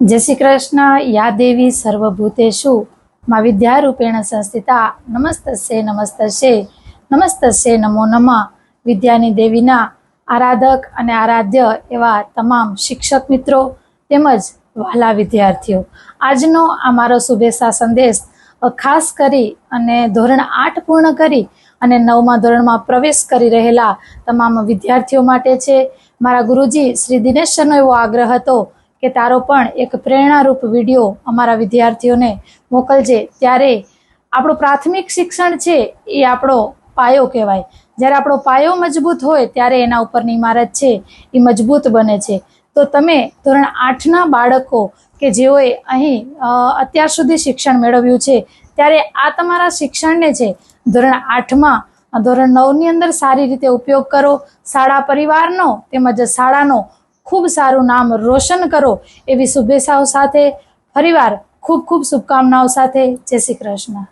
જય શ્રી કૃષ્ણ યા દેવી સર્વભૂતેશુ. મા વિદ્યારૂપેણ સંસ્થિતા, નમસ્તસ્ય નમસ્તસ્ય. નમસ્તસ્ય, નમો નમઃ. વિદ્યાની દેવીના આરાધક અને આરાધ્ય એવા તમામ શિક્ષક મિત્રો તેમજ વહાલા વિદ્યાર્થીઓ. આજનો આ મારો શુભેચ્છા સંદેશ ખાસ કરી અને ધોરણ આઠ પૂર્ણ કરી અને નવમા ધોરણમાં પ્રવેશ કરી રહેલા તમામ વિદ્યાર્થીઓ માટે છે. મારા ગુરુજી શ્રી દિનેશ એવો આગ્રહ હતો કે તારો પણ એક પ્રેરણારૂપ વીડિયો અમારા વિદ્યાર્થીઓને મોકલજે. ત્યારે આપણું પ્રાથમિક શિક્ષણ છે એ આપણો પાયો કહેવાય. જ્યારે આપણો પાયો મજબૂત હોય ત્યારે એના ઉપરની ઇમારત છે એ મજબૂત બને છે. તો તમે ધોરણ આઠના બાળકો કે જેઓએ અહીં અત્યાર સુધી શિક્ષણ મેળવ્યું છે, ત્યારે આ તમારા શિક્ષણને છે ધોરણ આઠમાં ધોરણ નવની અંદર સારી રીતે ઉપયોગ કરો. શાળા પરિવારનો તેમજ શાળાનો ખૂબ સારું નામ રોશન કરો એવી શુભેચ્છાઓ સાથે ફરીવાર ખૂબ ખૂબ શુભકામનાઓ સાથે જય શ્રી કૃષ્ણ.